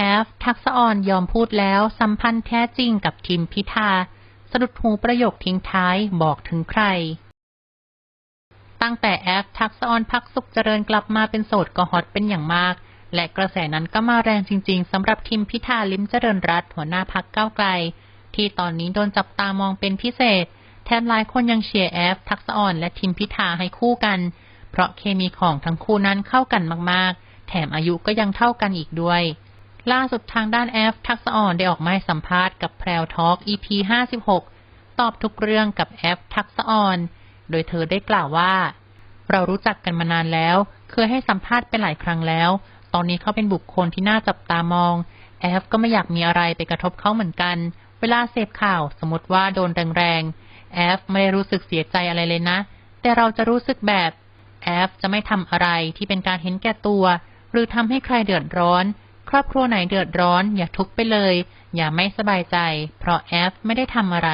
แอฟทักษะออนยอมพูดแล้วสัมพันธ์แท้จริงกับทิมพิธาสะดุดหูประโยคทิ้งท้ายบอกถึงใคร ตั้งแต่แอฟทักษออนพักสุขเจริญกลับมาเป็นโสดก็ฮอตเป็นอย่างมาก และกระแสนั้นก็มาแรงจริง ๆสำหรับทิมพิธาลิมเจริญรัตหัวหน้าพักก้าวไกล ที่ตอนนี้โดนจับตามองเป็นพิเศษ แถมหลายคนยังเชียร์แอฟทักษออนและทิมพิธาให้คู่กัน เพราะเคมีของทั้งคู่นั้นเข้ากันมากๆ แถมอายุก็ยังเท่ากันอีกด้วย ล่าสุดทางด้านแอฟทักษะออนได้ออกมาให้สัมภาษณ์กับแพรวทอล์ก EP 56 ตอบทุกเรื่องกับแอฟทักษะออน โดยเธอได้กล่าวว่า เรารู้จักกันมานานแล้ว เคยให้สัมภาษณ์ไปหลายครั้งแล้ว ตอนนี้เขาเป็นบุคคลที่น่าจับตามอง แอฟก็ไม่อยากมีอะไรไปกระทบเขาเหมือนกัน เวลาเสพข่าวสมมติว่าโดนแรงๆ แอฟไม่ได้รู้สึกเสียใจอะไรเลยนะ แต่เราจะรู้สึกแบบแอฟจะไม่ทำอะไรที่เป็นการเห็นแก่ตัว หรือทำให้ใครเดือดร้อน ครอบครัวไหนเดือดร้อน อย่าทุกข์ไปเลย อย่าไม่สบายใจ เพราะแอฟไม่ได้ทำอะไร